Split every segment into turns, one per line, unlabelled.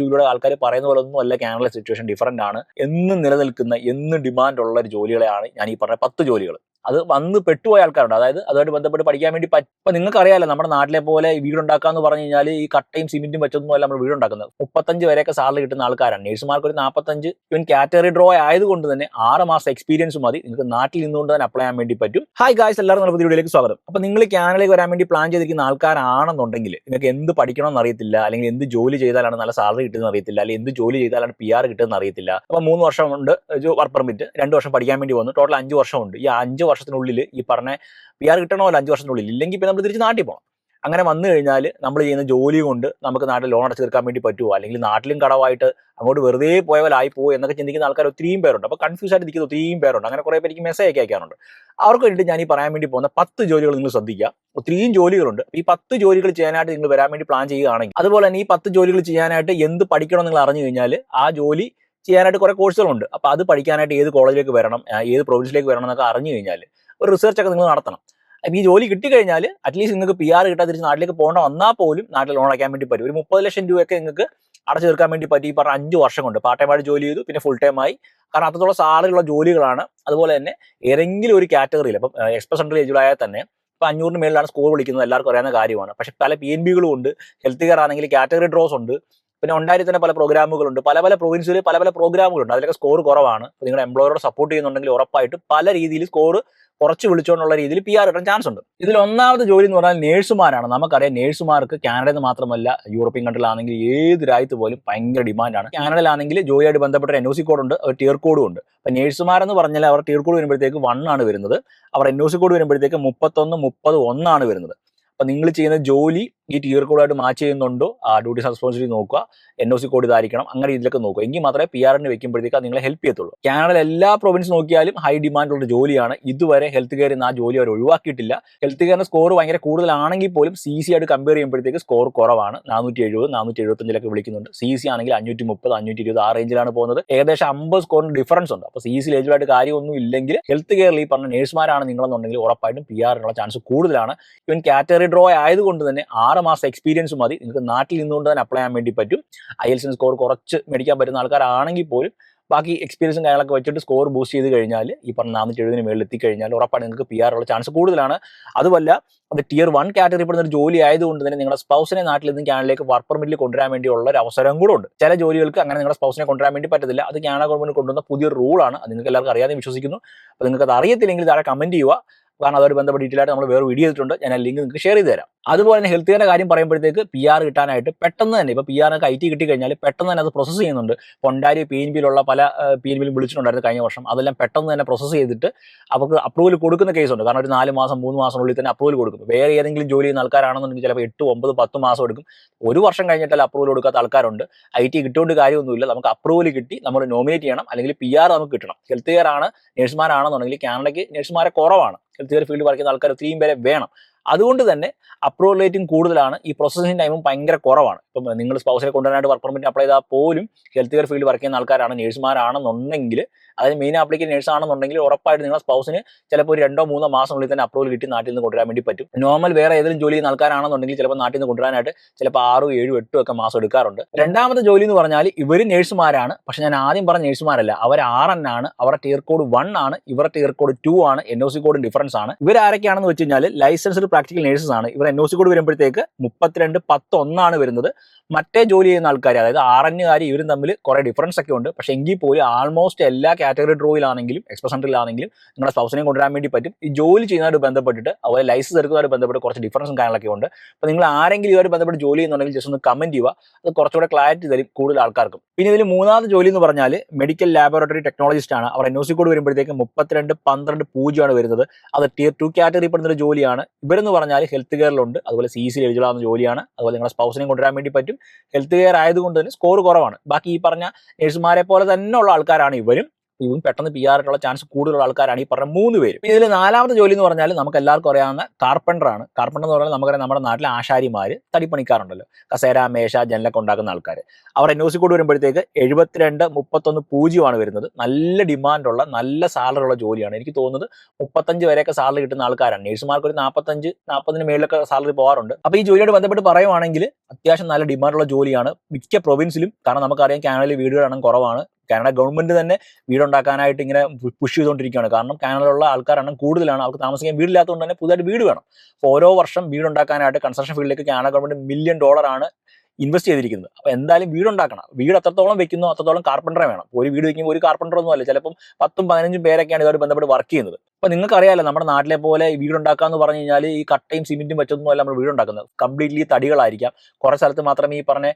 ടുവിലൂടെ ആൾക്കാർ പറയുന്ന പോലെ ഒന്നും അല്ല കാനഡയിലെ സിറ്റുവേഷൻ ഡിഫറന്റ് ആണ്. എന്നും നിലനിൽക്കുന്ന എന്നും ഡിമാൻഡ് ഉള്ള ഒരു ജോലികളെയാണ് ഞാൻ ഈ പറഞ്ഞ പത്ത് ജോലികൾ അത് വന്ന് പെട്ടുപോയ ആൾക്കാരുണ്ട്. അതായത് അതുമായിട്ട് ബന്ധപ്പെട്ട് പഠിക്കാൻ വേണ്ടി ഇപ്പൊ നിങ്ങൾക്ക് അറിയാലോ നമ്മുടെ നാട്ടിലെ പോലെ വീടുണ്ടാക്കാന്ന് പറഞ്ഞു കഴിഞ്ഞാൽ ഈ കട്ടയും സിമെന്റും വെച്ചൊന്നും അല്ല നമ്മൾ വീടുണ്ടാക്കുന്നത്. മുപ്പത്തഞ്ച് വരെയൊക്കെ സാലറി കിട്ടുന്ന ആൾക്കാരാണ്. നേഴ്സുമാർക്ക് ഒരു നാൽപ്പത്തഞ്ച് ഇവൻ കാറ്റഗറി ഡ്രോ ആയതുകൊണ്ട് തന്നെ ആറ് മാസം എക്സ്പീരിയൻസ് മതി. നിങ്ങൾക്ക് നാട്ടിൽ നിന്നുകൊണ്ട് തന്നെ അപ്ലൈ ചെയ്യാൻ വേണ്ടി പറ്റും. ഹായ് ഗായ്സ് എല്ലാവരും നമ്മുടെ വീഡിയോയിലേക്ക് സ്വാഗതം. അപ്പോൾ നിങ്ങൾ കാനഡയിലേക്ക് വരാൻ വേണ്ടി പ്ലാൻ ചെയ്തിരിക്കുന്ന ആൾക്കാരാണെന്നുണ്ടെങ്കിൽ നിങ്ങൾക്ക് എന്ത് പഠിക്കണമെന്ന് അറിയത്തില്ല അല്ലെങ്കിൽ എന്ത് ജോലി ചെയ്താലാണ് നല്ല സാലറി കിട്ടുന്നത് അറിയത്തില്ല അല്ലെങ്കിൽ എന്ത് ജോലി ചെയ്താലാണ് പി ആർ കിട്ടുന്നത് അറിയത്തില്ല. അപ്പോൾ മൂന്ന് വർഷം ഉണ്ട് വർക്ക് പെർമിറ്റ് രണ്ട് വർഷം പഠിക്കാൻ വേണ്ടി വന്നു. ടോട്ടൽ അഞ്ച് വർഷമുണ്ട്. ഈ അഞ്ച് വർഷത്തിനുള്ളിൽ ഈ പറഞ്ഞ പി ആർ അല്ല അഞ്ച് വർഷത്തിനുള്ളിൽ ഇല്ലെങ്കിൽ പിന്നെ നമ്മൾ തിരിച്ച് നാട്ടിൽ പോകണം അങ്ങനെ വന്നു കഴിഞ്ഞാൽ നമ്മൾ ചെയ്യുന്ന ജോലി കൊണ്ട് നമുക്ക് നാട്ടിൽ ലോൺ അടച്ചു തീർക്കാൻ വേണ്ടി പറ്റുമോ അല്ലെങ്കിൽ നാട്ടിലും കടവായിട്ട് അങ്ങോട്ട് വെറുതെ പോയവലായി പോകും എന്നൊക്കെ ചിന്തിക്കുന്ന ആൾക്കാർ ഒത്തിരിയും പേരുണ്ട്. അപ്പോൾ കൺഫ്യൂസ് ആയിട്ട് നിൽക്കുന്ന ഒത്തിരിയും പേരുണ്ട്. അങ്ങനെ കുറേ പേർക്ക് മെസ്സേജ് ഒക്കെ അയക്കാറുണ്ട്. അവർക്ക് വേണ്ടിയിട്ട് ഞാൻ ഈ പറയാൻ വേണ്ടി പോകുന്ന പത്ത് ജോലികൾ നിങ്ങൾ ശ്രദ്ധിക്കുക. ഒത്തിരിയും ജോലികളുണ്ട്. ഈ പത്ത് ജോലികൾ ചെയ്യാനായിട്ട് നിങ്ങൾ വരാൻ വേണ്ടി പ്ലാൻ ചെയ്യുകയാണെങ്കിൽ അതുപോലെ തന്നെ ഈ പത്ത് ജോലികൾ ചെയ്യാനായിട്ട് എന്ത് പഠിക്കണം നിങ്ങൾ അറിഞ്ഞു കഴിഞ്ഞാൽ ആ ജോലി ചെയ്യാനായിട്ട് കുറേ കോഴ്സുകളുണ്ട്. അപ്പോൾ അത് പഠിക്കാനായിട്ട് ഏത് കോളേജിലേക്ക് വരണം ഏത് പ്രൊവിൻസിലേക്ക് വരണം എന്നൊക്കെ അറിഞ്ഞു കഴിഞ്ഞാൽ ഒരു റിസർച്ച് ഒക്കെ നിങ്ങൾ നടത്തണം. അപ്പോൾ ഈ ജോലി കിട്ടിക്കഴിഞ്ഞാൽ അറ്റ്ലീസ്റ്റ് നിങ്ങൾക്ക് പി ആർ കിട്ടാതെ തിരിച്ച് നാട്ടിലേക്ക് പോകേണ്ട വന്നാൽ പോലും നാട്ടിൽ ലോൺ അടയ്ക്കാൻ വേണ്ടി പറ്റും. ഒരു മുപ്പത് ലക്ഷം രൂപയൊക്കെ നിങ്ങൾക്ക് അടച്ചു തീർക്കാൻ വേണ്ടി പറ്റി ഈ പറഞ്ഞ അഞ്ച് വർഷം കൊണ്ട്. പാർട്ട് ടൈം ആയിട്ട് ജോലി ചെയ്തു പിന്നെ ഫുൾ ടൈം ആയി. കാരണം അത്രത്തോളം സാലറിയുള്ള ജോലികളാണ്. അതുപോലെ തന്നെ ഏതെങ്കിലും ഒരു കാറ്റഗറിയിൽ ഇപ്പം എക്സ്പ്രസ് സെൻട്രൽ ഏജിലായാൽ തന്നെ ഇപ്പം അഞ്ഞൂറിന് മേളിലാണ് സ്കോർ വിളിക്കുന്നത് എല്ലാവർക്കും അറിയാവുന്ന കാര്യമാണ്. പക്ഷെ പല പി എൻ ബികളും ഉണ്ട്. ഹെൽത്ത് കെയർ ആണെങ്കിൽ കാറ്റഗറി ഡ്രോസ് ഉണ്ട്. പിന്നെ ഉണ്ടായി തന്നെ പല പ്രോഗ്രാമുകളുണ്ട്. പല പല പ്രൊവിൻസിൽ പല പല പ്രോഗ്രാമുകളുണ്ട്. അതിലൊക്കെ സ്കോർ കുറവാണ്. നിങ്ങളുടെ എംപ്ലോയറോട് സപ്പോർട്ട് ചെയ്യുന്നുണ്ടെങ്കിൽ ഉറപ്പായിട്ട് പല രീതിയിൽ സ്കോർ കുറച്ച് വിളിച്ചുകൊണ്ടുള്ള രീതിയിൽ പി ആർ കിട്ടാൻ ചാൻസ് ഉണ്ട്. ഇതിൽ ഒന്നാമത് ജോലി എന്ന് പറഞ്ഞാൽ നേഴ്സുമാരാണ് നമുക്കറിയാം നേഴ്സുമാർക്ക് കാനഡയിൽ മാത്രമല്ല യൂറോപ്യൻ കൺട്രിയിലാണെങ്കിൽ ഏത് രാജ്യത്ത് പോലും ഭയങ്കര ഡിമാൻഡാണ് കാനഡയിലാണെങ്കിൽ ജോലിയായിട്ട് ബന്ധപ്പെട്ട എൻ ഒ സി കോഡ് ഉണ്ട് ഒരു ടിയർ കോഡും ഉണ്ട്. അപ്പം നേഴ്സുമാരെന്ന് പറഞ്ഞാൽ അവർ ടിയർ കോഡ് വരുമ്പോഴത്തേക്ക് വൺ ആണ് വരുന്നത്. അവർ എൻ ഒ സി കോഡ് വരുമ്പോഴത്തേക്ക് മുപ്പത്തൊന്ന് മുപ്പത് ഒന്നാണ് വരുന്നത്. അപ്പം നിങ്ങൾ ചെയ്യുന്ന ജോലി ഈ ടിയർ കോഡായിട്ട് മാച്ച് ചെയ്യുന്നുണ്ടോ? ആ ഡ്യൂട്ടി റെസ്പോൺസിബിലിറ്റി നോക്കുക. എൻ ഒ സി കോഡ് ഇതായിരിക്കണം. അങ്ങനെ ഇതിലൊക്കെ നോക്കുക. എങ്കിൽ മാത്രമേ പി ആറിന് വെക്കുമ്പോഴത്തേക്ക് നിങ്ങളെ ഹെൽപ്പ് ചെയ്യത്തുള്ളൂ. കാനഡയിൽ എല്ലാ പ്രൊവിൻസ് നോക്കിയാലും ഹൈ ഡിമാൻഡുള്ള ജോലിയാണ്. ഇതുവരെ ഹെൽത്ത് കെയറിൽ ആ ജോലി അവർ ഒഴിവാക്കിയിട്ടില്ല. ഹെൽത്ത് കെയറിന്റെ സ്കോർ ഭയങ്കര കൂടുതലാണെങ്കിൽ പോലും സി സി ആയിട്ട് കമ്പയർ ചെയ്യുമ്പോഴത്തേക്ക് സ്കോർ കുറവാണ്. നാനൂറ്റി എഴുപത് നാനൂറ്റി എഴുപത്തഞ്ചിലൊക്കെ വിളിക്കുന്നുണ്ട്. സി സി ആണെങ്കിൽ അഞ്ഞൂറ്റി മുപ്പത് അഞ്ഞൂറ്റി ഇരുപത് ആ റേഞ്ചിലാണ് പോകുന്നത്. ഏകദേശം അമ്പത് സ്കോറിന് ഡിഫറൻസ് ഉണ്ട്. അപ്പോൾ സി സി എലിജിബിളായിട്ട് കാര്യമൊന്നും ഇല്ലെങ്കിൽ ഹെൽത്ത് കെയറിൽ ഈ പറഞ്ഞ നേഴ്സുമാരാണ് നിങ്ങളെന്നുണ്ടെങ്കിൽ ഉറപ്പായിട്ടും പി ആറിനുള്ള ചാൻസ് കൂടുതലാണ്. ഇവൻ കാറ്റഗറി ഡ്രോ ആയതുകൊണ്ട് തന്നെ ആറ് മാസം എക്സ്പീരിയൻസ് മതി. നിങ്ങൾക്ക് നാട്ടിൽ നിന്നുകൊണ്ട് തന്നെ അപ്ലൈ ചെയ്യാൻ വേണ്ടി പറ്റും. ഐ സ്കോർ കുറച്ച് മേടിക്കാൻ പറ്റുന്ന ആൾക്കാരാണെങ്കിൽ പോലും ബാക്കി എക്സ്പീരിയൻസും കാര്യങ്ങളൊക്കെ വെച്ചിട്ട് സ്കോർ ബൂസ്റ്റ് ചെയ്ത് കഴിഞ്ഞാൽ ഈ പറഞ്ഞ നാനൂറ്റി എഴുപതിന് മേളിൽ എത്തിക്കഴിഞ്ഞാൽ ഉറപ്പാണ് നിങ്ങൾക്ക് പി ആർ ഉള്ള ചാൻസ് കൂടുതലാണ്. അതുമല്ല അത് ടിയർ വൺ കാറ്റഗറി പെടുന്ന ഒരു ജോലി ആയതുകൊണ്ട് തന്നെ നിങ്ങളുടെ സ്പൗസിനെ നാട്ടിൽ നിന്ന് ക്യാനലിലേക്ക് വർക്ക് പെർമിറ്റിൽ കൊണ്ടുവരാൻ വേണ്ടിയുള്ള ഒരു അവസരം കൂടെ ഉണ്ട്. ചില ജോലികൾക്ക് അങ്ങനെ നിങ്ങളുടെ സ്പൗസിനെ കൊണ്ടുവരാൻ വേണ്ടി പറ്റത്തില്ല. അത് കാനഡ ഗവൺമെന്റ് കൊണ്ടുവന്ന പുതിയൊരു റൂളാണ് അത് നിങ്ങൾക്ക് എല്ലാവർക്കും അറിയാതെ വിശ്വസിക്കുന്നു. അപ്പോൾ നിങ്ങൾക്ക് അത് അറിയത്തില്ലെങ്കിൽ താഴെ കമന്റ് ചെയ്യുക. കാരണം അതുമായി ബന്ധപ്പെട്ട ഡീറ്റെയിൽ ആയിട്ട് നമ്മൾ വേറെ വീഡിയോ ചെയ്തിട്ടുണ്ട് ഞാൻ ആ ലിങ്ക് നിങ്ങൾക്ക് ഷെയർ ചെയ്ത് തരാം. അതുപോലെ തന്നെ ഹെൽത്ത് കെയറിന്റെ കാര്യം പറയുമ്പോഴത്തേക്ക് പി ആർ കിട്ടാനായിട്ട് പെട്ടെന്ന് തന്നെ ഇപ്പോൾ പി ആറിനൊക്കെ ഐ ടി കിട്ടിക്കഴിഞ്ഞാൽ പെട്ടെന്ന് തന്നെ അത് പ്രോസസ്സ് ചെയ്യുന്നുണ്ട്. പൊണ്ടാരി പി എൻ ബിയിലുള്ള പല പി എൻ ബിയിലും വിളിച്ചിട്ടുണ്ടായിരുന്നു കഴിഞ്ഞ വർഷം. അതെല്ലാം പെട്ടെന്ന് തന്നെ പ്രോസസ്സ് ചെയ്തിട്ട് അവർക്ക് അപ്രൂവൽ കൊടുക്കുന്ന കേസുണ്ട് കാരണം ഒരു നാല് മാസം മൂന്ന് മാസത്തിനുള്ളിൽ തന്നെ അപ്രൂവൽ കൊടുക്കും. വേറെ ഏതെങ്കിലും ജോലി ചെയ്യുന്ന ആൾക്കാരാണെന്നുണ്ടെങ്കിൽ ചിലപ്പോൾ എട്ട് ഒമ്പത് പത്ത് മാസം എടുക്കും. ഒരു വർഷം കഴിഞ്ഞിട്ടല്ല അപ്രൂവൽ കൊടുക്കാത്ത ആൾക്കാരുണ്ട്. ഐ ടി കിട്ടുകൊണ്ട് കാര്യമൊന്നുമില്ല. നമുക്ക് അപ്രൂവൽ കിട്ടി നമ്മൾ നോമിനേറ്റ് ചെയ്യണം. അല്ലെങ്കിൽ പി ആർ നമുക്ക് കിട്ടണം. ഹെൽത്ത് കെയർ ആണ് നഴ്സുമാരാണെന്നുണ്ടെങ്കിൽ കാനഡയ്ക്ക് നഴ്സുമാരെ കുറവാണ്. ഹെൽത്ത് കെയർ ഫീൽഡ് വർക്ക് ചെയ്യുന്ന ആൾക്കാർ ഒത്തിരിയും പേരെ വേണം. അതുകൊണ്ട് തന്നെ അപ്രൂവൽ റേറ്റിംഗ് കൂടുതലാണ്. ഈ പ്രോസസ്സിംഗ് ടൈമും ഭയങ്കര കുറവാണ്. ഇപ്പം നിങ്ങൾ സ്പൗസിനെ കൊണ്ടുവരാനായിട്ട് വർക്ക് പെർമിറ്റ് അപ്ലൈ ചെയ്താൽ പോലും ഹെൽത്ത് കെയർ ഫീൽഡ് വർക്ക് ചെയ്യുന്ന ആൾക്കാരാണ് നേഴ്സുമാരാണെന്നുണ്ടെങ്കിൽ അതിന് മെയിൻ ആപ്ലിക്കേഷൻ നേഴ്സ് ആണെന്നുണ്ടെങ്കിൽ ഉറപ്പായിട്ട് നിങ്ങളുടെ സ്പൗസിന് ചിലപ്പോൾ ഒരു രണ്ടോ മൂന്നോ മാസത്തിനുള്ളിൽ തന്നെ അപ്രൂവൽ കിട്ടി നാട്ടിൽ നിന്ന് കൊണ്ടുവരാൻ വേണ്ടി പറ്റും. നോർമൽ വേറെ ഏതെങ്കിലും ജോലി ചെയ്യുന്ന ആൾക്കാരാണെന്നുണ്ടെങ്കിൽ ചിലപ്പോൾ നാട്ടിൽ നിന്ന് കൊണ്ടുവരാനായിട്ട് ചിലപ്പോൾ ആറും ഏഴും എട്ടും ഒക്കെ മാസം എടുക്കാറുണ്ട്. രണ്ടാമത്തെ ജോലി എന്ന് പറഞ്ഞാൽ ഇവർ നേഴ്സുമാരാണ് പക്ഷെ ഞാൻ ആദ്യം പറഞ്ഞ നേഴ്സുമാരല്ല അവർ ആർ എൻ ആണ് അവരുടെ ടിയർ കോഡ് വൺ ആണ് ഇവരുടെ ടിയർ കോഡ് ടു ആണ് N O C code difference ആണ്. ഇവർ ആരൊക്കെയാണെന്ന് വെച്ച് കഴിഞ്ഞാൽ ലൈസൻസ്ഡ് പ്രാക്ടിക്കൽ നേഴ്സസ് ആണ്. ഇവർ എൻ ഒ സി കോഡ് വരുമ്പോഴത്തേക്ക് മുപ്പത്തിരണ്ട് പത്ത് ഒന്നാണ് വരുന്നത്. മറ്റേ ജോലി ചെയ്യുന്ന ആൾക്കാർ അതായത് ആർ ഇവരും തമ്മിൽ കുറെ ഡിഫറൻസ് ഒക്കെ ഉണ്ട്. പക്ഷെ എങ്കിൽ പോലും ആൾമോസ്റ്റ് എല്ലാ കാറ്റഗറി ഡ്രോയിലാണെങ്കിലും എക്സ്പ്രസ് സെന്ററിലാണെങ്കിലും നിങ്ങളുടെ സ്പൗസിനെ കൊണ്ടുവരാൻ വേണ്ടി പറ്റും. ഈ ജോലി ചെയ്യുന്നതായിട്ട് ബന്ധപ്പെട്ടിട്ട് അതുപോലെ ലൈസൻസ് എടുക്കുന്നതായിട്ട് ബന്ധപ്പെട്ട് കുറച്ച് ഡിഫറൻസും കാര്യങ്ങളൊക്കെ ഉണ്ട്. അപ്പോൾ നിങ്ങൾ ആരെങ്കിലും ഇതുമായിട്ട് ബന്ധപ്പെട്ട് ജോലി ചെയ്യുന്നുണ്ടെങ്കിൽ ജസ്റ്റ് ഒന്ന് കമന്റ് ചെയ്യുക. അത് കുറച്ചുകൂടെ ക്ലാരിറ്റി തരും കൂടുതൽ ആൾക്കാർക്കും. പിന്നെ ഇതിൽ മൂന്നാമത്തെ ജോലി എന്ന് പറഞ്ഞാൽ മെഡിക്കൽ ലാബോറട്ടറി ടെക്നോളജിസ്റ്റ് ആണ്. അവർ എൻ ഒ സി കോഡ് വരുമ്പോഴത്തേക്ക് മുപ്പത്തിരണ്ട് പന്ത്രണ്ട് പൂജ്യമാണ് വരുന്നത്. അത് ടിയർ ടു കാറ്റഗറി പെടുന്ന ഒരു ജോലിയാണ്. ഇവരെന്ന് പറഞ്ഞാൽ ഹെൽത്ത് കെയറിലുണ്ട് അതുപോലെ സി സി എലിജിബിളാകുന്ന ജോലിയാണ്. അതുപോലെ നിങ്ങളുടെ സ്പൗസിനെ കൊണ്ടുവരാൻ വേണ്ടി പറ്റും. ഹെൽത്ത് കെയർ ആയതുകൊണ്ട് തന്നെ സ്കോർ കുറവാണ്. ബാക്കി ഈ പറഞ്ഞ നഴ്സുമാരെ പോലെ തന്നെ ഉള്ള ആൾക്കാരാണ് ഇവരും. ഇവൻ പെട്ടെന്ന് പി ആറിനുള്ള ചാൻസ് കൂടുതലുള്ള ആൾക്കാരാണ് ഈ പറഞ്ഞ മൂന്ന് പേര്. ഇതിൽ നാലാമത്തെ ജോലി എന്ന് പറഞ്ഞാൽ നമുക്ക് എല്ലാവർക്കും അറിയാവുന്ന കാർപ്പന്ററാണ് കാർപ്പന്റർ എന്ന് പറഞ്ഞാൽ നമുക്കറിയാം നമ്മുടെ നാട്ടിലെ ആശാരിമാർ തടിപ്പണിക്കാറുണ്ടല്ലോ കസേര മേശ ജനലൊക്കെ ഉണ്ടാക്കുന്ന ആൾക്കാർ അവർ എൻ ഒ സി കോഡ് വരുമ്പോഴത്തേക്ക് എഴുപത്തിരണ്ട് മുപ്പത്തൊന്ന് പൂജ്യമാണ് വരുന്നത്. നല്ല ഡിമാൻഡുള്ള നല്ല സാലറി ഉള്ള ജോലിയാണ്. എനിക്ക് തോന്നുന്നത് മുപ്പത്തഞ്ച് വരെയൊക്കെ സാലറി കിട്ടുന്ന ആൾക്കാരാണ്. നേഴ്സുമാർക്ക് ഒരു നാൽപ്പത്തഞ്ച് നാൽപ്പതിന് മേളിലൊക്കെ സാലറി പോകാറുണ്ട്. അപ്പോൾ ഈ ജോലിയോട് ബന്ധപ്പെട്ട് പറയുവാണെങ്കിൽ അത്യാവശ്യം നല്ല ഡിമാൻഡുള്ള ജോലിയാണ് മിക്ക പ്രൊവിൻസിലും കാരണം നമുക്കറിയാം കാനഡയിൽ വീടുകളാണ് കുറവാണ്. കാനഡ ഗവൺമെന്റ് തന്നെ വീടുണ്ടാക്കാനായിട്ട് ഇങ്ങനെ പുഷ് ചെയ്തുകൊണ്ടിരിക്കുകയാണ്. കാരണം കാനഡയിലുള്ള ആൾക്കാരാണ് കൂടുതലാണ്. അവർക്ക് താമസിക്കാൻ വീടില്ലാത്തതുകൊണ്ട് തന്നെ പുതുതായിട്ട് വീട് വേണം. അപ്പോൾ ഓരോ വർഷം വീടുണ്ടാക്കാനായിട്ട് കൺസ്ട്രക്ഷൻ ഫീൽഡിലേക്ക് കാനഡ ഗവൺമെന്റ് മില്യൺ ഡോളറാണ് ഇൻവെസ്റ്റ് ചെയ്തിരിക്കുന്നത്. അപ്പോൾ എന്തായാലും വീടുണ്ടാക്കണം. വീട് എത്രത്തോളം വെക്കുന്നു അത്രത്തോളം കാർപ്പന്ററെ വേണം. ഒരു വീട് വെക്കുമ്പോൾ ഒരു കാർപ്പന്റർ ഒന്നും അല്ല ചിലപ്പം പത്തും പതിനഞ്ചും പേരൊക്കെയാണ് ഇതുമായിട്ട് ബന്ധപ്പെട്ട് വർക്ക് ചെയ്യുന്നത്. അപ്പോൾ നിങ്ങൾക്കറിയാലോ നമ്മുടെ നാട്ടിലെ പോലെ വീടുണ്ടാക്കാന്ന് പറഞ്ഞു കഴിഞ്ഞാൽ ഈ കട്ടയും സിമെന്റും വെച്ചൊന്നും അല്ല നമ്മൾ വീടുണ്ടാക്കുന്നത്. കംപ്ലീറ്റ്ലി തടികളായിരിക്കാം. കുറേ സ്ഥലത്ത് മാത്രമേ ഈ പറഞ്ഞ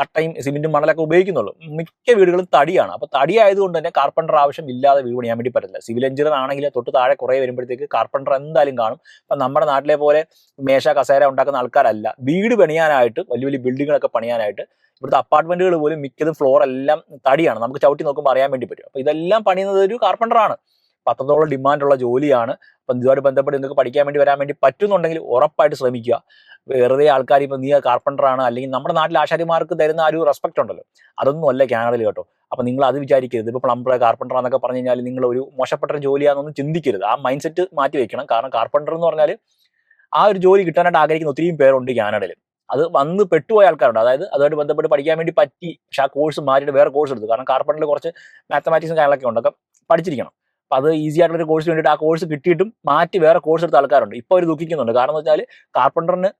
കട്ടയും സിമെന്റും മണലൊക്കെ ഉപയോഗിക്കുന്നുള്ളൂ. മിക്ക വീടുകളും തടിയാണ്. അപ്പോൾ തടി ആയതുകൊണ്ട് തന്നെ കാർപ്പന്റർ ആവശ്യം ഇല്ലാതെ വീട് പണിയാൻ വേണ്ടി പറ്റില്ല സിവിൽ എഞ്ചിനീയർ ആണെങ്കിൽ തൊട്ട് താഴെ കുറേ വരുമ്പോഴത്തേക്ക് കാർപ്പന്റർ എന്തായാലും കാണും. അപ്പം നമ്മുടെ നാട്ടിലെ പോലെ മേശ കസേര ഉണ്ടാക്കുന്ന ആൾക്കാരല്ല. വീട് പണിയാനായിട്ട് വലിയ വലിയ ബിൽഡിങ്ങുകളൊക്കെ പണിയാനായിട്ട് ഇവിടുത്തെ അപ്പാർട്ട്മെന്റുകൾ പോലും മിക്കതും ഫ്ലോർ എല്ലാം തടിയാണ്. നമുക്ക് ചവിട്ടി നോക്കുമ്പോൾ അറിയാൻ വേണ്ടി പറ്റും. അപ്പോൾ ഇതെല്ലാം പണിയുന്നത് ഒരു കാർപ്പന്ററാണ് പത്രത്തോളം ഡിമാൻഡുള്ള ജോലിയാണ്. അപ്പം ഇതുമായിട്ട് ബന്ധപ്പെട്ട് നിങ്ങൾക്ക് പഠിക്കാൻ വേണ്ടി വരാൻ വേണ്ടി പറ്റുന്നുണ്ടെങ്കിൽ ഉറപ്പായിട്ട് ശ്രമിക്കുക. വെറുതെ ആൾക്കാർ ഇപ്പം നീ കാർപ്പന്ററാണ് അല്ലെങ്കിൽ നമ്മുടെ നാട്ടിൽ ആശാരിമാർക്ക് തരുന്ന ആ ഒരു റെസ്പെക്ട് ഉണ്ടല്ലോ. അതൊന്നും അല്ല കാനഡയിൽ കേട്ടോ. അപ്പം നിങ്ങൾ അത് വിചാരിക്കരുത്. ഇപ്പോൾ പ്ലംബർ കാർപ്പന്റർ എന്നൊക്കെ പറഞ്ഞു കഴിഞ്ഞാൽ നിങ്ങൾ ഒരു മോശപ്പെട്ട ജോലിയാണെന്നൊന്നും ചിന്തിക്കരുത്. ആ മൈൻഡ് സെറ്റ് മാറ്റി വെക്കണം. കാരണം കാർപ്പന്റർ എന്ന് പറഞ്ഞാൽ ആ ഒരു ജോലി കിട്ടാനായിട്ട് ആഗ്രഹിക്കുന്ന ഒത്തിരിയും പേരുണ്ട് കാനഡയിൽ അത് വന്ന് പെട്ടുപോയ ആൾക്കാരുണ്ട്. അതായത് അതുമായിട്ട് ബന്ധപ്പെട്ട് പഠിക്കാൻ വേണ്ടി പറ്റി. പക്ഷെ ആ കോഴ്സ് മാറ്റിയിട്ട് വേറെ കോഴ്സ് എടുത്തു. കാരണം കാർപ്പന്ററിൽ കുറച്ച് മാത്തമാറ്റിക്സും കാര്യങ്ങളൊക്കെ ഉണ്ട്. പഠിച്ചിരിക്കണം. അപ്പോൾ അത് ഈസി ആയിട്ടുള്ള ഒരു കോഴ്സ് വേണ്ടിയിട്ട് ആ കോഴ്സ് കിട്ടിയിട്ടും മാറ്റി വേറെ കോഴ്സ് എടുത്ത ആൾക്കാരുണ്ട്. ഇപ്പോൾ അവർ ദുഃഖിക്കുന്നുണ്ട്. കാരണം എന്ന് വെച്ചാൽ കാർപ്പന്ററിന്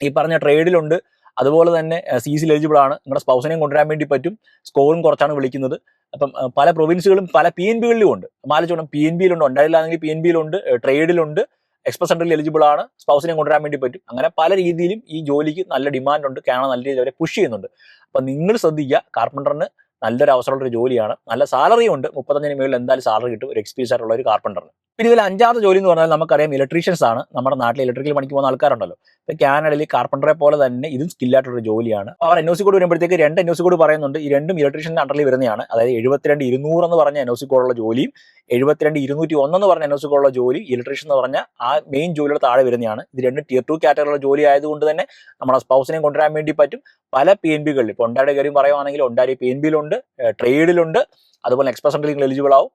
ഈ പറഞ്ഞ ട്രേഡിലുണ്ട് അതുപോലെ തന്നെ സി സി എലിജിബിൾ ആണ്. നിങ്ങളുടെ സ്പൗസിനെയും കൊണ്ടുവരാൻ വേണ്ടി പറ്റും. സ്കോറും കുറച്ചാണ് വിളിക്കുന്നത്. അപ്പം പല പ്രൊവിൻസുകളും പല പി എൻ ബികളിലും ഉണ്ട്. മാലിച്ചോണം പി എൻ ബിയിലുണ്ട് ഉണ്ടായില്ലാണെങ്കിൽ പി എൻ ബിയിലുണ്ട് ട്രേഡിലുണ്ട് എക്സ്പ്രസ് സെന്ററിൽ എലിജിബിൾ ആണ്. സ്പൗസിനെ കൊണ്ടുവരാൻ വേണ്ടി പറ്റും. അങ്ങനെ പല രീതിയിലും ഈ ജോലിക്ക് നല്ല ഡിമാൻഡ് ഉണ്ട്. കാരണം നല്ല രീതിയിൽ അവരെ പുഷ് ചെയ്യുന്നുണ്ട്. അപ്പം നിങ്ങൾ ശ്രദ്ധിക്കുക കാർപ്പന്ററിന് നല്ലൊരു അവസരമുള്ള ഒരു ജോലിയാണ്. നല്ല സാലറി ഉണ്ട്. മുപ്പത്തഞ്ചിന് മേളിൽ എന്തായാലും സാലറി കിട്ടും. ഒരു എക്സ്പീരിയൻസ് ആയിട്ടുള്ള ഒരു കാർപ്പന്ററിന്. പിന്നെ ഇതിൽ അഞ്ചാമത്തെ ജോലി എന്ന് പറഞ്ഞാൽ നമുക്കറിയാം ഇലക്ട്രീഷ്യൻസ് ആണ്. നമ്മുടെ നാട്ടിൽ ഇലക്ട്രിക്കൽ പണിക്ക് പോകുന്ന ആൾക്കാരുണ്ടല്ലോ. ഇപ്പൊ കാനഡയിൽ കാർപ്പന്ററെ പോലെ തന്നെ ഇതും സ്കില്ലായിട്ടുള്ള ജോലിയാണ്. അവർ എൻ ഒ സി കോഡ് വരുമ്പോഴത്തേക്ക് രണ്ട് എൻ ഒ സി കോഡ് പറയുന്നുണ്ട്. ഈ രണ്ടും ഇലക്ട്രീഷ്യന്റെ അണ്ടറിൽ വരുന്നതാണ്. അതായത് എഴുപത്തിരണ്ട് ഇരുന്നൂറ് എന്ന് പറഞ്ഞ എൻ ഒ സി കോഡുള്ള ജോലിയും എഴുപത്തിരണ്ട് ഇരുന്നൂറ്റി ഒന്നെന്ന് പറഞ്ഞ എൻ ഒ സി കോഡുള്ള ജോലി ഇലക്ട്രീഷ്യൻ എന്ന് പറഞ്ഞ ആ മെയിൻ ജോലിയുടെ താഴെ വരുന്നതാണ്. ഇത് രണ്ട് ടിയർ ടു കാറ്റഗറിയുള്ള ജോലി ആയതുകൊണ്ട് തന്നെ നമ്മുടെ സ്പൗസിനെ കൊണ്ടുവരാൻ വേണ്ടി പറ്റും. പല പി എൻ ബികളിൽ ഇപ്പോൾ ഒണ്ടാരുടെ കാര്യം പറയുവാണെങ്കിൽ ഒണ്ടാരി പി എൻ ബിയിലുണ്ട് ട്രേഡിലുണ്ട് അതുപോലെ എക്സ്പ്രസ് നിങ്ങൾ എലിജിബിൾ ആവും.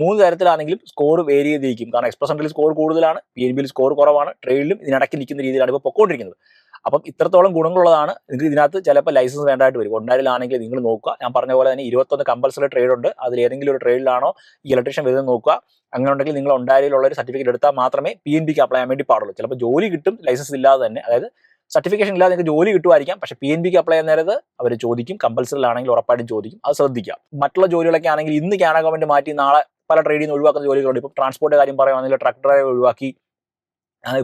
മൂന്ന് തരത്തിലാണെങ്കിലും സ്കോർ വേരി ചെയ്തിരിക്കും. കാരണം എക്സ്പ്രസ് സെൻട്രലിൽ സ്കോർ കൂടുതലാണ് പി എൻ ബിയിൽ സ്കോർ കുറവാണ് ട്രേഡിലും ഇതിനിടയ്ക്ക് നിൽക്കുന്ന രീതിയിലാണ് ഇപ്പോൾ പൊക്കോണ്ടിരിക്കുന്നത്. അപ്പം ഇത്രത്തോളം ഗുണങ്ങളുള്ളതാണ്. നിങ്ങൾക്ക് ഇതിനകത്ത് ചിലപ്പോൾ ലൈസൻസ് വേണ്ടായിട്ട് വരും. ഒണ്ടാരിലാണെങ്കിൽ നിങ്ങൾ നോക്കുക. ഞാൻ പറഞ്ഞ പോലെ തന്നെ ഇരുപത്തൊന്ന് കമ്പൽസറി ട്രേഡ് ഉണ്ട്. അതിൽ ഏതെങ്കിലും ഒരു ട്രേഡിലാണോ ഈ ഇലക്ട്രീഷ്യൻ വരുന്നത് നോക്കുക. അങ്ങനെ ഉണ്ടെങ്കിൽ നിങ്ങൾ ഒണ്ടാരിയിലുള്ള ഒരു സർട്ടിഫിക്കറ്റ് എടുത്താൽ മാത്രമേ പി എൻ ബിക്ക് അപ്ലൈ ചെയ്യാൻ വേണ്ടി പാടുള്ളൂ. ചിലപ്പോൾ ജോലി കിട്ടും ലൈസൻസ് ഇല്ലാതെ തന്നെ. അതായത് സർട്ടിഫിക്കേഷൻ ഇല്ലാതെ നിങ്ങൾക്ക് ജോലി കിട്ടുമായിരിക്കാം. പക്ഷേ പി എൻ ബിക്ക് അപ്ലൈ ചെയ്യുന്ന നേരത്ത് അവർ ചോദിക്കും. കമ്പൽസറി ആണെങ്കിൽ ഉറപ്പായിട്ടും ചോദിക്കും. അത് ശ്രദ്ധിക്കുക. മറ്റുള്ള ജോലികളൊക്കെ ആണെങ്കിൽ ഇന്ന് കാനഡ ഗവൺമെന്റ് മാറ്റി നാളെ പല ട്രേഡിൽ നിന്ന് ഒഴിവാക്കുന്ന ജോലികളുണ്ട്. ഇപ്പം ട്രാൻസ്പോർട്ട് കാര്യം പറയുകയാണെങ്കിൽ ട്രക്ക് ഡ്രൈവർ ഒഴിവാക്കി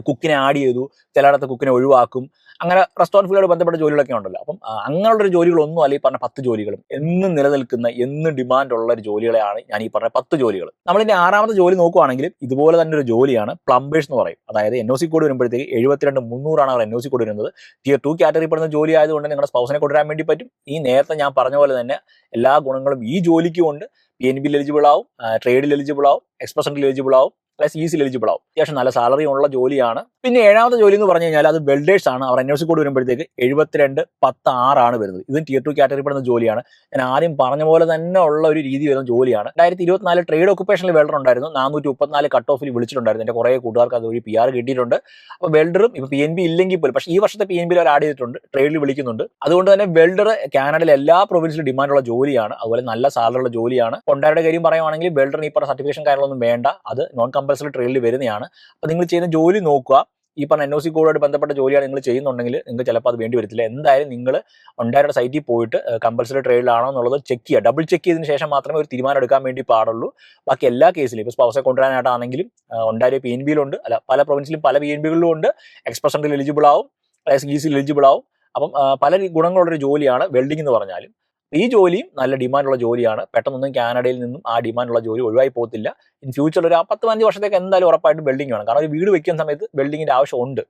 കുക്കിനെ ആഡ് ചെയ്തു. ചിലയിടത്ത് കുക്കിനെ ഒഴിവാക്കും. അങ്ങനെ റെസ്റ്റോറന്റ് ഫീൽഡോട് ബന്ധപ്പെട്ട ജോലികളൊക്കെ ഉണ്ടല്ലോ. അപ്പം അങ്ങനെയുള്ളൊരു ജോലികളൊന്നും അല്ല ഈ പറഞ്ഞ പത്ത് ജോലികളും. എന്നും നിലനിൽക്കുന്ന എന്നും ഡിമാൻഡ് ഉള്ള ഒരു ജോലികളെയാണ് ഞാൻ ഈ പറഞ്ഞ പത്ത് ജോലികൾ നമ്മളിന്റെ ആറാമത്തെ ജോലി നോക്കുവാണെങ്കിൽ ഇതുപോലെ തന്നെ ഒരു ജോലിയാണ് പ്ലംബേഴ്സ് എന്ന് പറയും. അതായത് എൻ ഒ സി കോഡ് വരുമ്പോഴത്തേക്ക് എഴുപത്തിരണ്ട് മുന്നൂറാണ് അവർ എൻ ഒ സി കോഡ് വരുന്നത്. ടിയർ ടു കാറ്റഗറി പെടുന്ന ജോലി ആയതുകൊണ്ട് നിങ്ങളുടെ സ്പൗസിനെ കൊണ്ടുവരാൻ വേണ്ടി പറ്റും. ഈ നേരത്തെ ഞാൻ പറഞ്ഞ പോലെ തന്നെ എല്ലാ ഗുണങ്ങളും ഈ ജോലിക്കുമുണ്ട് പി എൻ ബിയിൽ എലിജിബിൾ ആവും ട്രേഡിൽ എലിജിബിൾ ആവും എക്സ്പ്രസ് എലിജിബിൾ ആവും പ്ലസ് ഈസിൽ എലിജിബിൾ ആവും. അത്യാവശ്യം നല്ല സാലറി ഉള്ള ജോലിയാണ്. പിന്നെ ഏഴാമത്തെ ജോലി എന്ന് പറഞ്ഞു കഴിഞ്ഞാൽ അത് വെൽഡേഴ്സ് ആണ്. അവർ എൻ കൂടി വരുമ്പോഴത്തേക്ക് എഴുപത്തിരണ്ട് പത്ത് ആറാണ് വരുന്നത്. ഇതും ടിയർ ടു കാറ്റഗറി പെടുന്ന ജോലിയാണ്. ഞാൻ ആദ്യം പറഞ്ഞ പോലെ തന്നെ ഉള്ള ഒരു രീതി വരുന്ന ജോലിയാണ്. രണ്ടായിരത്തി ഇരുപത്തിനാല് ട്രേഡ് ഓക്കുപ്പേഷനിൽ വെൽഡർ ഉണ്ടായിരുന്നു. നാനൂറ്റി മുപ്പത്തിനാല് കട്ട് ഓഫിൽ വിളിച്ചിട്ടുണ്ടായിരുന്നു. എന്റെ കുറേ കൂട്ടുകാർക്ക് അതുവഴി പി ആർ കിട്ടിയിട്ടുണ്ട്. അപ്പോൾ വെൽഡറും ഇപ്പോൾ പി എൻ ബി ഇല്ലെങ്കിൽ പോലും പക്ഷേ ഈ വർഷത്തെ പി എൻ ബിയിൽ അവർ ആഡ് ചെയ്തിട്ടുണ്ട്. ട്രേഡിൽ വിളിക്കുന്നുണ്ട്. അതുകൊണ്ട് തന്നെ വെൽഡർ കാനഡയിലെ എല്ലാ പ്രൊവിൻസിലും ഡിമാൻഡുള്ള ജോലിയാണ്. അതുപോലെ നല്ല സാലറി ഉള്ള ജോലിയാണ്. കൊണ്ടാരുടെ കാര്യം പറയുവാണെങ്കിൽ വെൽഡറിന് ഇപ്പോൾ സർട്ടിഫിക്കേഷൻ കാര്യങ്ങളൊന്നും വേണ്ട. അത് നോൺ കമ്പൽസറി ട്രെയിനിൽ വരുന്നതാണ് അപ്പോൾ നിങ്ങൾ ചെയ്യുന്ന ജോലി നോക്കുക. ഈ പറഞ്ഞ എൻ ഒ സി കോഡുമായിട്ട് ബന്ധപ്പെട്ട ജോലിയാണ് നിങ്ങൾ ചെയ്യുന്നുണ്ടെങ്കിൽ നിങ്ങൾക്ക് ചിലപ്പോൾ അത് വേണ്ടി വരത്തില്ല. എന്തായാലും നിങ്ങൾ ഉണ്ടായിരുന്ന സൈറ്റിൽ പോയിട്ട് കമ്പൽസറി ട്രേഡിലാണോ എന്നുള്ളത് ചെക്ക് ചെയ്യുക. ഡബിൾ ചെക്ക് ചെയ്തതിന് ശേഷം മാത്രമേ ഒരു തീരുമാനം എടുക്കാൻ വേണ്ടി പാടുള്ളൂ. ബാക്കി എല്ലാ കേസിലും ഇപ്പോൾ സ്പൗസെ കൊണ്ടുവരാനായിട്ടാണെങ്കിലും ഉണ്ടായ പി എൻ ബിയിലുണ്ട് അല്ല പല പ്രൊവിൻസിലും പല പി എൻ ബികളിലും ഉണ്ട്. എക്സ്പ്രസ് എലിജിബിൾ ആവും. അതായത് ഗീസിൽ എലിജിബിൾ ആവും. അപ്പം പല ഗുണങ്ങളുള്ളൊരു ജോലിയാണ് വെൽഡിംഗ് എന്ന് പറഞ്ഞാലും. ഈ ജോലിയും നല്ല ഡിമാൻഡുള്ള ജോലിയാണ്. പെട്ടെന്നൊന്നും കാനഡയിൽ നിന്നും ആ ഡിമാൻഡുള്ള ജോലി ഒഴിവായി പോകത്തില്ല. ഇൻ ഫ്യൂച്ചറിൽ ഒരു പത്ത് പതിനഞ്ച് വർഷത്തേക്ക് എന്തായാലും ഉറപ്പായിട്ടും ബിൽഡിംഗ് വേണം. കാരണം ഒരു വീട് വെക്കുന്ന സമയത്ത് ബിൽഡിങ്ങിന്റെ ആവശ്യമുണ്ട്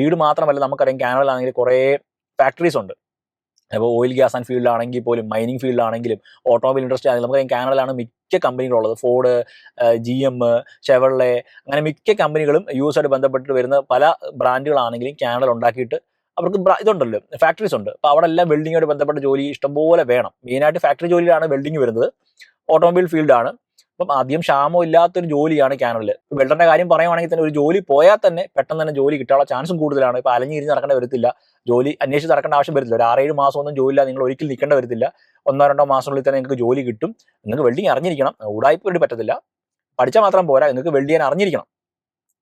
വീട് മാത്രമല്ല നമുക്കറിയാം കാനഡയിലാണെങ്കിൽ കുറേ ഫാക്ടറീസ് ഉണ്ട്. ഇപ്പോൾ ഓയിൽ ഗ്യാസ് ആൻഡ് ഫീൽഡിലാണെങ്കിൽ പോലും മൈനിങ് ഫീൽഡിലാണെങ്കിലും ഓട്ടോമൊബൈൽ ഇൻഡസ്ട്രി ആണെങ്കിലും നമുക്ക് കാനഡയിലാണ് മിക്ക കമ്പനികളുള്ളത് ഫോർഡ് ജി എം ഷെവർലെ അങ്ങനെ മിക്ക കമ്പനികളും യു എസുമായിട്ട് ബന്ധപ്പെട്ട് വരുന്ന പല ബ്രാൻഡുകളാണെങ്കിലും കാനഡയിൽ ഉണ്ടാക്കിയിട്ട് അവർക്ക് ഇതുണ്ടല്ലോ ഫാക്ടറീസ് ഉണ്ട്. അപ്പോൾ അവിടെ എല്ലാം വെൽഡിങ്ങോട് ബന്ധപ്പെട്ട ജോലി ഇഷ്ടംപോലെ വേണം. മെയിനായിട്ട് ഫാക്ടറി ജോലിയിലാണ് വെൽഡിങ് വരുന്നത്. ഓട്ടോമൊബൈൽ ഫീൽഡാണ് അപ്പം ആദ്യം ക്ഷാമം ഇല്ലാത്തൊരു ജോലിയാണ് കാനറിൽ വെൽഡറിന്റെ കാര്യം പറയുവാണെങ്കിൽ തന്നെ ഒരു ജോലി പോയാൽ തന്നെ പെട്ടെന്ന് തന്നെ ജോലി കിട്ടാനുള്ള ചാൻസും കൂടുതലാണ്. ഇപ്പം അലഞ്ഞിരിഞ്ഞ് നടക്കേണ്ട വരത്തില്ല. ജോലി അന്വേഷിച്ച് നടക്കേണ്ട ആവശ്യം വരത്തില്ല. ഒരു ആറേഴ് മാസം ഒന്നും ജോലിയില്ല നിങ്ങൾ ഒരിക്കലും നിൽക്കേണ്ട വരത്തില്ല. ഒന്നോ രണ്ടോ മാസത്തിനുള്ളിൽ തന്നെ നിങ്ങൾക്ക് ജോലി കിട്ടും. നിങ്ങൾക്ക് വെൽഡിങ് അറിഞ്ഞിരിക്കണം. ഉടായ്പ വേണ്ടി പറ്റത്തില്ല. പഠിച്ചാൽ മാത്രം പോരാ. നിങ്ങൾക്ക് വെൽഡ് ചെയ്യാൻ അറിഞ്ഞിരിക്കണം.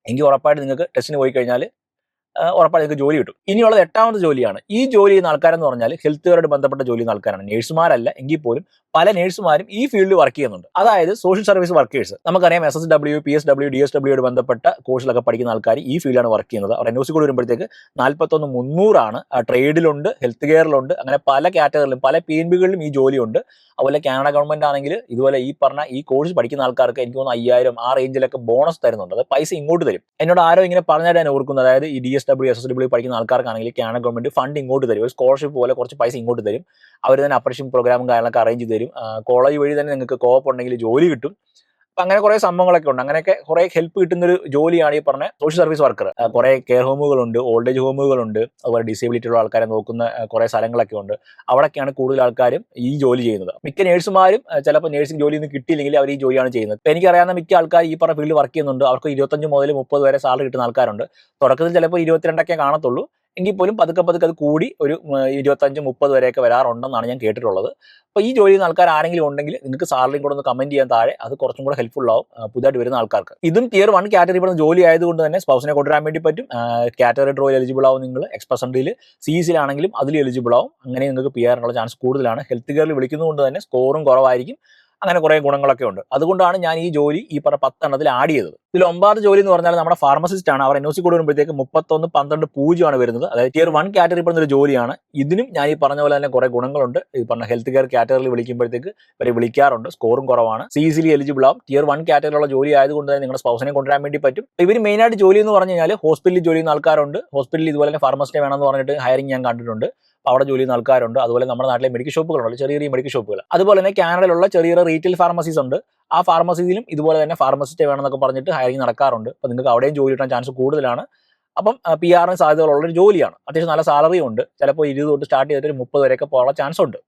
എങ്കിൽ ഉറപ്പായിട്ട് നിങ്ങൾക്ക് ടെസ്റ്റിന് പോയി കഴിഞ്ഞാൽ ഉറപ്പായിട്ട് നിങ്ങൾക്ക് ജോലി കിട്ടും. ഇനിയുള്ളത് എട്ടാമത്തെ ജോലിയാണ്. ഈ ജോലി ചെയ്യുന്ന ആൾക്കാരെന്ന് പറഞ്ഞാൽ ഹെൽത്ത് കെയറുമായിട്ട് ബന്ധപ്പെട്ട ജോലി ചെയ്യുന്ന ആൾക്കാരാണ്. നേഴ്സുമാരല്ല എങ്കിൽ പോലും പല നേഴ്സുമാരും ഈ ഫീൽഡിൽ വർക്ക് ചെയ്യുന്നുണ്ട്. അതായത് സോഷ്യൽ സർവീസ് വർക്കേഴ്സ്. നമുക്കറിയാം S S W P S W D S ഡബ്ല്യുമായിട്ട് ബന്ധപ്പെട്ട കോഴ്സിലൊക്കെ പഠിക്കുന്ന ആൾക്കാർ ഈ ഫീൽഡാണ് വർക്ക് ചെയ്യുന്നത്. അവർ എൻ കൂടി വരുമ്പോഴത്തേക്ക് നാൽപ്പത്തൊന്ന് മുന്നൂറാണ്. ട്രേഡിലുണ്ട് ഹെൽത്ത് കെയറിലുണ്ട് അങ്ങനെ പല കാറ്റഗറിയിലും പല പി എൻ ബികളിലും ഈ ജോലിയുണ്ട്. അതുപോലെ കാനഡ ഗവൺമെന്റ് ആണെങ്കിൽ ഇതുപോലെ ഈ പറഞ്ഞ ഈ കോഴ്സ് പഠിക്കുന്ന ആൾക്കാർക്ക് എനിക്ക് തോന്നുന്നു അയ്യായിരം ആ റേഞ്ചിലൊക്കെ ബോണസ് തരുന്നുണ്ട്. അത് പൈസ ഇങ്ങോട്ട് തരും. എന്നോട് ആരോ ഇങ്ങനെ പറഞ്ഞാൽ ഞാൻ ഓർക്കുന്നത്. അതായത് ഈ D S W S S W പഠിക്കുന്ന ആൾക്കാർക്കാണെങ്കിൽ കാനഡ ഗവൺമെന്റ് ഫണ്ട് ഇങ്ങോട്ട് തരും. ഒരു സ്കോളർഷിപ്പ് പോലെ കുറച്ച് പൈസ ഇങ്ങോട്ട് തരും. അവർ തന്നെ അപ്രഷൻ പ്രോഗ്രാമും കാര്യങ്ങളൊക്കെ അറേഞ്ച് ചെയ്ത് തരും. കോളേജ് വഴി തന്നെ നിങ്ങൾക്ക് കോപ്പ് ഉണ്ടെങ്കിൽ ജോലി കിട്ടും. അങ്ങനെ കുറെ സംഭവങ്ങളൊക്കെ ഉണ്ട്. അങ്ങനെയൊക്കെ കുറെ ഹെൽപ്പ് കിട്ടുന്ന ഒരു ജോലിയാണ് ഈ പറഞ്ഞ സോഷ്യൽ സർവീസ് വർക്കർ കുറെ കെയർ ഹോമുകളുണ്ട് ഓൾഡ് ഏജ് ഹോമുകളുണ്ട് അതുപോലെ ഡിസേബിലിറ്റി ഉള്ള ആൾക്കാരെ നോക്കുന്ന കുറെ സ്ഥലങ്ങളൊക്കെ ഉണ്ട്. അവിടെയൊക്കെയാണ് കൂടുതൽ ആൾക്കാരും ഈ ജോലി ചെയ്യുന്നത്. മിക്ക നേഴ്സുമാരും ചിലപ്പോൾ നേഴ്സിംഗ് ജോലി ഒന്നും കിട്ടിയില്ലെങ്കിൽ അവർ ഈ ജോലിയാണ് ചെയ്യുന്നത്. എനിക്ക് എനിക്കറിയാവുന്ന മിക്ക ആൾക്കാർ ഈ പറഞ്ഞ ഫീൽഡിൽ വർക്ക് ചെയ്യുന്നുണ്ട്. അവർക്ക് ഇരുപത്തഞ്ച് മുതൽ മുപ്പത് വരെ സാലറി കിട്ടുന്ന ആൾക്കാരുണ്ട്. തുടക്കത്തിൽ ചിലപ്പോൾ ഇരുപത്തിരണ്ടൊക്കെ കാണത്തുള്ളൂ. എങ്കിൽ പോലും പതുക്കെ പതുക്കെ അത് കൂടി ഒരു ഇരുപത്തഞ്ച് മുപ്പത് വരെയൊക്കെ വരാറുണ്ടെന്നാണ് ഞാൻ കേട്ടിട്ടുള്ളത്. അപ്പോൾ ഈ ജോലി ചെയ്യുന്ന ആൾക്കാർ ആരെങ്കിലും ഉണ്ടെങ്കിൽ നിങ്ങൾക്ക് സാലറിയും കൂടെ ഒന്ന് കമന്റ് ചെയ്യാൻ താഴെ അത് കുറച്ചും കൂടെ ഹെൽപ്ഫുൾ ആവും പുതുതായിട്ട് വരുന്ന ആൾക്കാർക്ക്. ഇതും ടിയർ വൺ കാറ്റഗറി പെടുന്ന ജോലി ആയതുകൊണ്ട് തന്നെ സ്പൗസിനെ കൊണ്ടുവരാൻ വേണ്ടി പറ്റും. കാറ്റഗറി ഡ്രോയിൽ എലിജിബിൾ ആവും നിങ്ങൾ. എക്സ്പ്രസ് എൻട്രിയിൽ സി സിയിലാണെങ്കിലും അതിൽ എലിജിബിൾ ആവും. അങ്ങനെ നിങ്ങൾക്ക് പി ആറിനുള്ള ചാൻസ് കൂടുതലാണ്. ഹെൽത്ത് കെയറിൽ വിളിക്കുന്നതുകൊണ്ട് തന്നെ സ്കോറും കുറവായിരിക്കും. അങ്ങനെ കുറേ ഗുണങ്ങളൊക്കെ ഉണ്ട്. അതുകൊണ്ടാണ് ഞാൻ ഈ ജോലി ഈ പറഞ്ഞ പത്തെണ്ണത്തിൽ ആഡ് ചെയ്തത്. ഇതിൽ ഒമ്പതാമത്തെ ജോലി എന്ന് പറഞ്ഞാൽ നമ്മുടെ ഫാർമസിസ്റ്റ് ആണ്. അവർ എൻ ഒ സി കൂടെ വരുമ്പോഴത്തേക്ക് മുപ്പത്തൊന്ന് പന്ത്രണ്ട് പൂജ്യമാണ് വരുന്നത്. അതായത് ടിയർ വൺ കാറ്റഗറി പെടുന്ന ഒരു ജോലിയാണ്. ഇതിനും ഞാൻ ഈ പറഞ്ഞ പോലെ തന്നെ കുറേ ഗുണങ്ങളുണ്ട്. ഈ പറഞ്ഞ ഹെൽത്ത് കെയർ കാറ്റഗറിയിൽ വിളിക്കുമ്പോഴത്തേക്ക് ഇവരെ വിളിക്കാറുണ്ട്. സ്കോറും കുറവാണ്. സി സിലി എലിജിബിൾ ആവും. ടിയർ വൺ കാറ്റഗറിയുള്ള ജോലി ആയതുകൊണ്ട് തന്നെ നിങ്ങളുടെ സ്പൗസിനെ കൊണ്ടുവരാൻ വേണ്ടി പറ്റും. ഇവർ മെയിനായിട്ട് ജോലി എന്ന് പറഞ്ഞു കഴിഞ്ഞാൽ ഹോസ്പിറ്റലിൽ ജോലി ചെയ്യുന്ന ആൾക്കാരുണ്ട്. ഹോസ്പിറ്റലിൽ ഇതുപോലെ തന്നെ ഫാർമസിനെ വേണമെന്ന് പറഞ്ഞിട്ട് ഹയറിംഗ് ഞാൻ കണ്ടിട്ടുണ്ട്. അവിടെ ജോലി ചെയ്യുന്ന ആൾക്കാരുണ്ട്. അതുപോലെ നമ്മുടെ നാട്ടിലെ മെഡിക്കൽ ഷോപ്പുകളുണ്ട് ചെറിയ ചെറിയ മെഡിക്കൽ ഷോപ്പുകൾ അതുപോലെ തന്നെ കാനഡയിലുള്ള ചെറിയ റീറ്റെയിൽ ഫാർമസീസ് ഉണ്ട്. ആ ഫാർമസിയിലും ഇതുപോലെ തന്നെ ഫാർമസിസ്റ്റ് വേണമെന്നൊക്കെ പറഞ്ഞിട്ട് ഹയറിംഗ് നടക്കാറുണ്ട്. അപ്പോൾ നിങ്ങൾക്ക് അവിടെയും ജോലി കിട്ടാൻ ചാൻസ് കൂടുതലാണ്. അപ്പം പി ആറിന് സാധ്യതകളുള്ള ഒരു ജോലിയാണ്. അത്യാവശ്യം നല്ല സാലറി ഉണ്ട്. ചിലപ്പോൾ ഇരുപത് തൊട്ട് സ്റ്റാർട്ട് ചെയ്തിട്ട് ഒരു മുപ്പത് വരെയൊക്കെ പോകാനുള്ള ചാൻസ് ഉണ്ട്.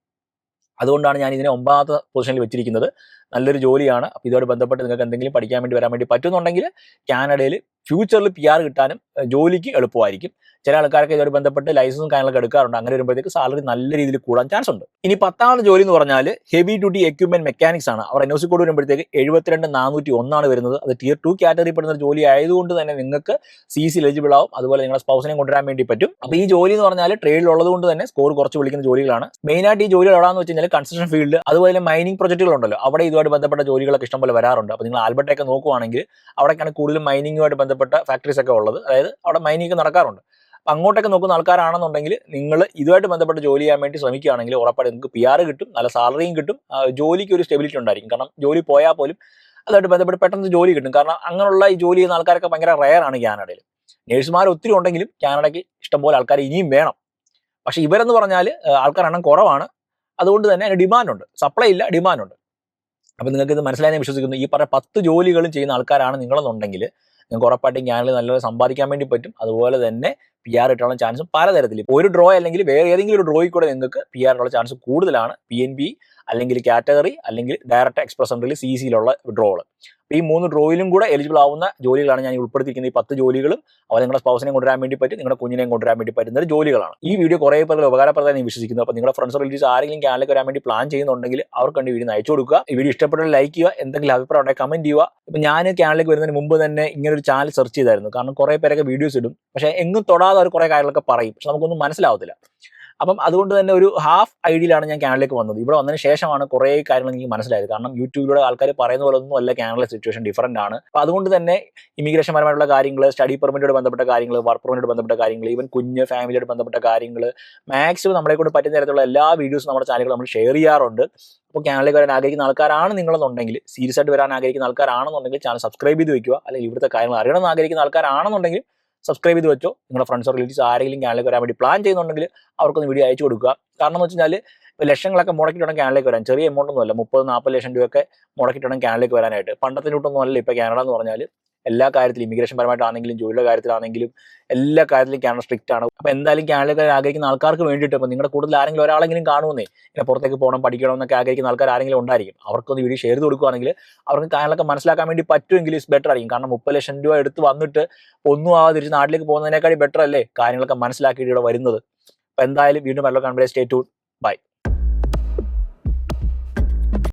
അതുകൊണ്ടാണ് ഞാൻ ഇതിനെ ഒമ്പതാമത്തെ പൊസിഷനിൽ വെച്ചിരിക്കുന്നത്. നല്ലൊരു ജോലിയാണ്. അപ്പോൾ ഇതോട് ബന്ധപ്പെട്ട് നിങ്ങൾക്ക് എന്തെങ്കിലും പഠിക്കാൻ വേണ്ടി വരാൻ വേണ്ടി പറ്റുന്നുണ്ടെങ്കിൽ കാനഡയിൽ ഫ്യൂച്ചറിൽ പി ആർ കിട്ടാനും ജോലിക്ക് എളുപ്പമായിരിക്കും. ചില ആൾക്കാരൊക്കെ ഇതുമായി ബന്ധപ്പെട്ട് ലൈസൻസും കാര്യങ്ങളൊക്കെ എടുക്കാറുണ്ട്. അങ്ങനെ വരുമ്പോഴത്തേക്ക് സാലറി നല്ല രീതിയിൽ കൂടാൻ ചാൻസ് ഉണ്ട്. ഇനി പത്താമത്തെ ജോലി എന്ന് പറഞ്ഞാൽ ഹെവി ഡ്യൂട്ടി എക്യുപ്മെന്റ് മെക്കാനിക്സ് ആണ്. അവർ എൻഒസി കോഡ് വരുമ്പോഴത്തേക്ക് എഴുപത്തിരണ്ട് നാനൂറ്റി ഒന്നാണ് വരുന്നത്. അത് ടിയർ ടു കാറ്റഗറി പെടുന്ന ജോലി ആയതുകൊണ്ട് തന്നെ നിങ്ങൾക്ക് സി സി എലിജിബിൾ ആവും. അതുപോലെ നിങ്ങളുടെ സ്പൗസിനെ കൊണ്ടുവരാൻ വേണ്ടി പറ്റും. അപ്പോൾ ഈ ജോലി എന്ന് പറഞ്ഞാൽ ട്രേഡിലുള്ളത് കൊണ്ട് തന്നെ സ്കോർ കുറച്ച് വിളിക്കുന്ന ജോലികളാണ്. മെയിനായിട്ട് ഈ ജോലികൾ എവിടെയാണെന്ന് വെച്ച് കഴിഞ്ഞാൽ കൺസ്ട്രക്ഷൻ ഫീൽഡ് അതുപോലെ മൈനിങ് പ്രൊജക്റ്റുകൾ ഉണ്ടല്ലോ അവിടെ ഇതുമായിട്ട് ബന്ധപ്പെട്ട ജോലികളൊക്കെ ഇഷ്ടംപോലെ വരാറുണ്ട്. അപ്പോൾ നിങ്ങൾ ആൽബർട്ടൊക്കെ നോക്കുവാണെങ്കിൽ അവിടെയൊക്കെയാണ് കൂടുതലും മൈനിങ്ങുമായിട്ട് ബന്ധപ്പെട്ട ഫാക്ടറീസ് ഒക്കെ ഉള്ളത്. അതായത് അവിടെ മൈനിങ് നടക്കാറുണ്ട്. അപ്പം അങ്ങോട്ടൊക്കെ നോക്കുന്ന ആൾക്കാരാണെന്നുണ്ടെങ്കിൽ നിങ്ങൾ ഇതുമായിട്ട് ബന്ധപ്പെട്ട് ജോലി ചെയ്യാൻ വേണ്ടി ശ്രമിക്കുകയാണെങ്കിൽ ഉറപ്പായിട്ട് നിങ്ങൾക്ക് പി ആർ കിട്ടും നല്ല സാലറിയും കിട്ടും ജോലിക്ക് ഒരു സ്റ്റെബിലിറ്റി ഉണ്ടായിരിക്കും. കാരണം ജോലി പോയാൽ പോലും അതുമായിട്ട് ബന്ധപ്പെട്ട് പെട്ടെന്ന് ജോലി കിട്ടും. കാരണം അങ്ങനെയുള്ള ഈ ജോലി ചെയ്യുന്ന ആൾക്കാരൊക്കെ ഭയങ്കര റയറാണ് കാനഡയിൽ. നേഴ്സുമാർ ഒത്തിരി ഉണ്ടെങ്കിലും കാനഡയ്ക്ക് ഇഷ്ടംപോലെ ആൾക്കാർ ഇനിയും വേണം. പക്ഷെ ഇവരെന്ന് പറഞ്ഞാൽ ആൾക്കാർ എണ്ണം കുറവാണ്. അതുകൊണ്ട് തന്നെ അതിന് ഡിമാൻഡ് ഉണ്ട്. സപ്ലൈ ഇല്ല ഡിമാൻഡ് ഉണ്ട്. അപ്പം നിങ്ങൾക്ക് ഇത് മനസ്സിലായി വിശ്വസിക്കുന്നു. ഈ പറഞ്ഞ പത്ത് ജോലികളും ചെയ്യുന്ന ആൾക്കാരാണ് നിങ്ങളെന്നുണ്ടെങ്കിൽ നിങ്ങൾക്ക് ഉറപ്പായിട്ടും ക്യാനലിൽ നല്ലത് സമ്പാദിക്കാൻ വേണ്ടി പറ്റും. അതുപോലെ തന്നെ പി ആർ ഇട്ടാനുള്ള ചാൻസും പലതരത്തിൽ ഒരു ഡ്രോ അല്ലെങ്കിൽ വേറെ ഏതെങ്കിലും ഒരു ഡ്രോയിൽ കൂടെ നിങ്ങൾക്ക് പി ആർ ഇട്ടുള്ള ചാൻസ് കൂടുതലാണ്. പി എൻ ബി അല്ലെങ്കിൽ കാറ്റഗറി അല്ലെങ്കിൽ ഡയറക്റ്റ് എക്സ്പ്രസ് എൻട്രിയിൽ സി സിയിലുള്ള ഡ്രോകൾ ഈ മൂന്ന് ഡ്രോയിലും കൂടെ എലിജിബിൾ ആവുന്ന ജോലികളാണ് ഞാൻ ഉൾപ്പെടുത്തിയിരിക്കുന്നത്. ഈ പത്ത് ജോലികളും അവർ നിങ്ങളുടെ സ്പൗസിനെ കൊണ്ടുവരാൻ വേണ്ടി പറ്റും നിങ്ങളുടെ കുഞ്ഞിനെയും കൊണ്ടുവരാൻ വേണ്ടി പറ്റുന്ന ജോലികളാണ്. ഈ വീഡിയോ കുറേ പേർ ഉപകാരപ്രദമായി വിശ്വസിക്കുന്നു. അപ്പോൾ നിങ്ങളുടെ ഫ്രണ്ട്സ് റിലേറ്റീവ്സ് ആരെങ്കിലും ക്യാനിലേക്ക് വരാൻ വേണ്ടി പ്ലാൻ ചെയ്യുന്നുണ്ടെങ്കിൽ അവർക്ക് കണ്ട് വീഡിയോ അയച്ചു കൊടുക്കുക. ഈ വീഡിയോ ഇഷ്ടപ്പെട്ടാൽ ലൈക്ക് ചെയ്യുക എന്തെങ്കിലും അഭിപ്രായം ഉണ്ടെങ്കിൽ കമന്റ് ചെയ്യുക. ഇപ്പം ഞാൻ ക്യാനിലേക്ക് വരുന്നതിന് മുമ്പ് തന്നെ ഇങ്ങനെ ഒരു ചാനൽ സെർച്ച് ചെയ്തായിരുന്നു. കാരണം കുറേ പേരൊക്കെ വീഡിയോസ് ഇടും. പക്ഷേ എങ്ങും തൊടാതെ അവർ കുറേ കാര്യങ്ങളൊക്കെ പറയും. പക്ഷെ നമുക്കൊന്നും മനസ്സിലാവത്തില്ല. അപ്പം അതുകൊണ്ട് തന്നെ ഒരു ഹാഫ് ഐഡിയയിലാണ് ഞാൻ ക്യാനലിലേക്ക് വന്നത്. ഇവിടെ വന്നതിന് ശേഷമാണ് കുറേ കാര്യങ്ങൾ എനിക്ക് മനസ്സിലായത്. കാരണം യൂട്യൂബിലൂടെ ആൾക്കാർ പറയുന്ന പോലെ ഒന്നും അല്ല ക്യാനലിലെ സിറ്റുവേഷൻ ഡിഫറന്റ് ആണ്. അപ്പം അതുകൊണ്ട് തന്നെ ഇമിഗ്രേഷൻ പരമായിട്ടുള്ള കാര്യങ്ങൾ സ്റ്റഡി പെർമിറ്റോട് ബന്ധപ്പെട്ട കാര്യങ്ങൾ വർക്ക് പെർമിറ്റോട് ബന്ധപ്പെട്ട കാര്യങ്ങൾ ഈവൻ കുഞ്ഞ് ഫാമിലിയോട് ബന്ധപ്പെട്ട കാര്യങ്ങൾ മാക്സിമം നമ്മളെ കൊണ്ട് പറ്റുന്ന തരത്തിലുള്ള എല്ലാ വീഡിയോസും നമ്മുടെ ചാനലുകൾ നമ്മൾ ഷെയർ ചെയ്യാറുണ്ട്. അപ്പോൾ ക്യാനലിലേക്ക് വരാൻ ആഗ്രഹിക്കുന്ന ആൾക്കാരാണ് നിങ്ങളെന്നുണ്ടെങ്കിൽ സീരിയസ് ആയിട്ട് വരാൻ ആഗ്രഹിക്കുന്ന ആൾക്കാരാണെന്നുണ്ടെങ്കിൽ ചാനൽ സബ്സ്ക്രൈബ് ചെയ്ത് വെക്കുക. അല്ലെങ്കിൽ ഇവിടുത്തെ കാര്യങ്ങൾ അറിയണമെന്ന് ആഗ്രഹിക്കുന്ന ആൾക്കാരാണെന്നുണ്ടെങ്കിൽ സബ്സ്ക്രൈബ് ചെയ്ത് വെച്ചോ. നിങ്ങളുടെ ഫ്രണ്ട്സോ റിലേറ്റീവ്സ് ആരെങ്കിലും ചാനലിലേക്ക് വരാൻ വേണ്ടി പ്ലാൻ ചെയ്യുന്നുണ്ടെങ്കിൽ അവർക്കൊന്ന് വീഡിയോ അയച്ചു കൊടുക്കുക. കാരണം എന്ന് വെച്ചാൽ ലക്ഷങ്ങളൊക്കെ മുടക്കിയിട്ടാണ് ക്യാനലിലേക്ക് വരാൻ. ചെറിയ എമൗണ്ട് ഒന്നുമല്ല. മുപ്പത് നാൽപ്പത് ലക്ഷം രൂപയൊക്കെ മുടക്കിയിട്ടാണ് ക്യാനലിലേക്ക് വരാനായിട്ട്. പണ്ടത്തെ അല്ല ഇപ്പോൾ കാനഡ എന്ന് പറഞ്ഞാൽ എല്ലാ കാര്യത്തിലും ഇമിഗ്രേഷൻ പരമായിട്ടാണെങ്കിലും ജോലിയുടെ കാര്യത്തിലാണെങ്കിലും എല്ലാ കാര്യത്തിലും കാനഡ സ്ട്രിക്റ്റ് ആണ്. അപ്പോൾ എന്തായാലും കാനഡയിലേക്ക് ആഗ്രഹിക്കുന്ന ആൾക്കാർക്ക് വേണ്ടിയിട്ട് അപ്പോൾ നിങ്ങളുടെ കൂടുതൽ ആരെങ്കിലും ഒരാളെങ്കിലും കാണുമെന്നേ ഇങ്ങനെ പുറത്തേക്ക് പോകണം പഠിക്കണം എന്നൊക്കെ ആഗ്രഹിക്കുന്ന ആൾക്കാർ ആരെങ്കിലും ഉണ്ടായിരിക്കും. അവർക്കൊന്ന് വീഡിയോ ഷെയർ ചെയ്ത് കൊടുക്കുകയാണെങ്കിൽ അവർക്ക് കാനഡൊക്കെ മനസ്സിലാക്കാൻ വേണ്ടി പറ്റുമെങ്കിൽ ഇസ് ബെറ്റർ ആയിരിക്കും. കാരണം മുപ്പത് ലക്ഷം രൂപ എടുത്ത് വന്നിട്ട് ഒന്നും ആവാതെ തിരിച്ച് നാട്ടിലേക്ക് പോകുന്നതിനേക്കാളും ബെറ്റർ അല്ലേ? കാര്യങ്ങളൊക്കെ മനസ്സിലാക്കിയിട്ട് ഇവിടെ വരുന്നത്. അപ്പോൾ എന്തായാലും വീണ്ടും വല്ല കാണുമ്പോൾ സ്റ്റേ ടു ബൈ